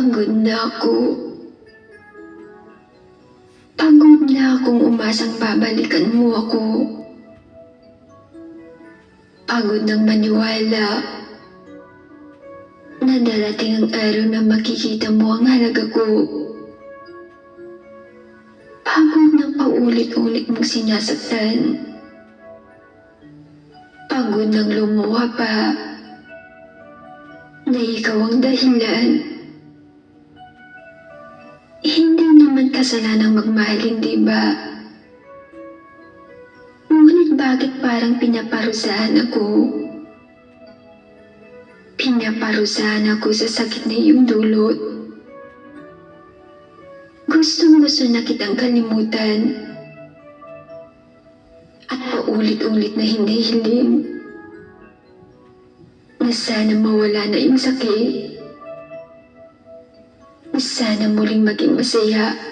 Pagod na ako. Pagod na akong umasang babalikan mo ako. Pagod ng maniwala na darating ang araw na makikita mo ang halaga ko. Pagod ng paulit-ulit mong sinasaktan. Pagod ng lumuha pa na ikaw ang dahilan. Kasalanang magmahal, hindi ba? Ngunit bakit parang pinaparusahan ako? Pinaparusahan ako sa sakit na iyong dulot. Gustong gusto na kitang kalimutan. At paulit-ulit na hindi hiling na sana mawala na yung sakit. Na sana muling maging masaya.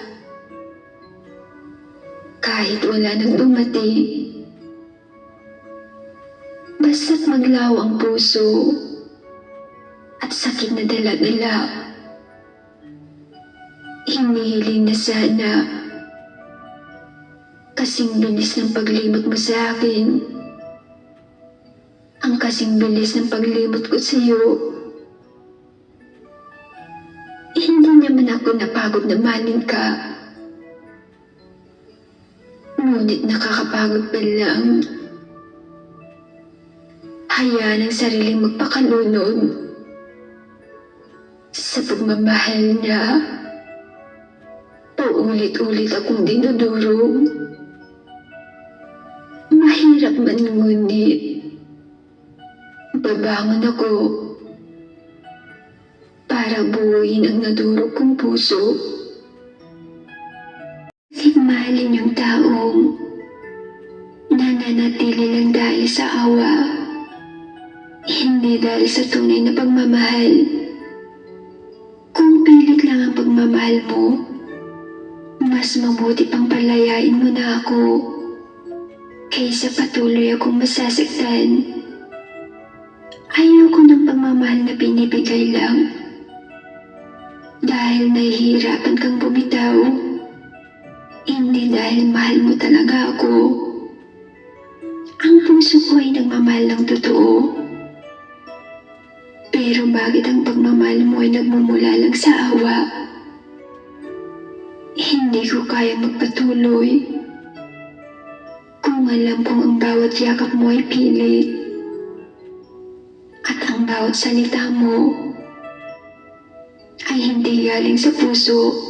Kahit wala nang dumating. Basta't maglaw ang puso at sakit na dala-dala. Hinihiling na sana kasing bilis ng paglimot mo sa akin ang kasing bilis ng paglimot ko sa iyo. Hindi naman ako napagod na manin ka. Ngunit nakakapagod pa lang. Hayaan ang sariling magpakalunod sa pagmamahal na paulit-ulit akong dinudurog. Mahirap man ngunit Babangon ako para buuin ang nadurog kong puso. Nananatili lang dahil sa awa, hindi dahil sa tunay na pagmamahal. Kung pilit lang ang pagmamahal mo, mas mabuti pang palayain mo na ako kaysa patuloy akong masasaktan. Ayoko ng pagmamahal na binibigay lang. Dahil nahihirapan kang bumitaw. Hindi dahil mahal mo talaga ako. Nagmamahal ng totoo. Pero bakit ang pagmamahal mo ay nagmumula lang sa awa? Hindi ko kaya magpatuloy. Kung alam kong ang bawat yakap mo ay pilit at ang bawat salita mo ay hindi galing sa puso.